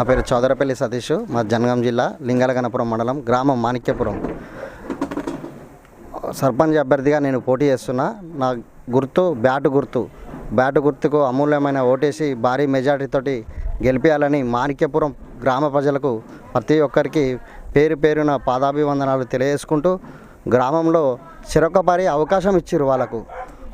నా పేరు చౌదరపల్లి సతీష్ మా జనగాం జిల్లా లింగాలగనపురం మండలం గ్రామం మాణిక్యపురం. సర్పంచ్ అభ్యర్థిగా నేను పోటీ చేస్తున్నా. నా గుర్తు బ్యాటు గుర్తు. బ్యాటు గుర్తుకు అమూల్యమైన ఓటేసి భారీ మెజార్టీతోటి గెలిపించాలని మాణిక్యపురం గ్రామ ప్రజలకు ప్రతి ఒక్కరికి పేరు పేరున పాదాభివందనాలు తెలియజేసుకుంటూ గ్రామంలో చిరొకపారి అవకాశం ఇచ్చిర్రు వాళ్ళకు.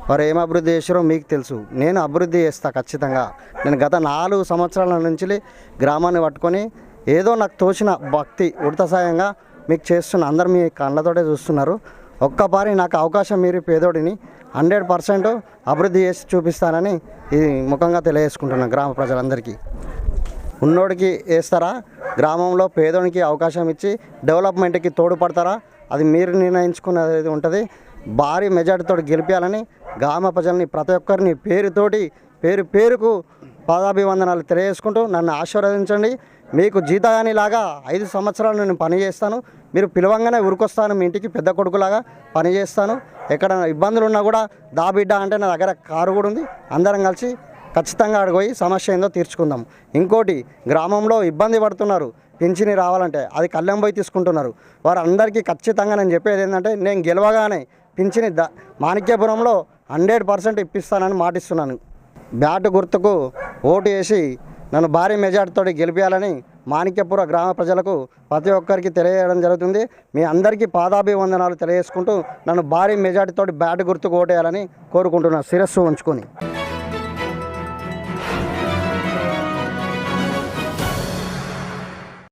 వారు ఏం అభివృద్ధి చేసారో మీకు తెలుసు. నేను అభివృద్ధి చేస్తా ఖచ్చితంగా. నేను గత నాలుగు సంవత్సరాల నుంచి గ్రామాన్ని పట్టుకొని ఏదో నాకు తోచిన భక్తి ఉడత సాయంగా మీకు చేస్తున్న అందరు మీ కళ్ళతోటే చూస్తున్నారు. ఒక్కపారి నాకు అవకాశం మీరు పేదోడిని హండ్రెడ్ పర్సెంట్ అభివృద్ధి చేసి చూపిస్తానని ఇది ముఖంగా తెలియజేసుకుంటున్నాను గ్రామ ప్రజలందరికీ. ఉన్నోడికి వేస్తారా? గ్రామంలో పేదోనికి అవకాశం ఇచ్చి డెవలప్మెంట్కి తోడ్పడతారా? అది మీరు నిర్ణయించుకునేది ఉంటుంది? భారీ మెజార్టీతో గెలిపించాలని గ్రామ ప్రజల్ని ప్రతి ఒక్కరిని పేరుతోటి పేరు పేరుకు పాదాభివందనాలు తెలియజేసుకుంటూ నన్ను ఆశీర్వదించండి. మీకు జీతగాని లాగా ఐదు సంవత్సరాలు నేను పని చేస్తాను మీరు పిలవంగానే ఉరికొస్తాను మీ ఇంటికి పెద్ద కొడుకులాగా పనిచేస్తాను. ఎక్కడ ఇబ్బందులు ఉన్నా కూడా దాబిడ్డ అంటే నా దగ్గర కారు కూడా ఉంది. అందరం కలిసి ఖచ్చితంగా అడిగిపోయి సమస్య ఏందో తీర్చుకుందాం. ఇంకోటి గ్రామంలో ఇబ్బంది పడుతున్నారు. పింఛని రావాలంటే అది కళ్ళెం పోయి తీసుకుంటున్నారు. వారందరికీ ఖచ్చితంగా నేను చెప్పేది ఏంటంటే నేను గెలవగానే పింఛన్ ద మాణిక్యపురంలో హండ్రెడ్ పర్సెంట్ ఇప్పిస్తానని మాటిస్తున్నాను. బ్యాట్ గుర్తుకు ఓటు వేసి నన్ను భారీ మెజార్టీతో గెలిపించాలని మాణిక్యపుర గ్రామ ప్రజలకు ప్రతి ఒక్కరికి తెలియజేయడం జరుగుతుంది. మీ అందరికీ పాదాభివందనాలు తెలియజేసుకుంటూ నన్ను భారీ మెజార్టీతో బ్యాట్ గుర్తుకు ఓటేయాలని కోరుకుంటున్నాను శిరస్సు ఉంచుకొని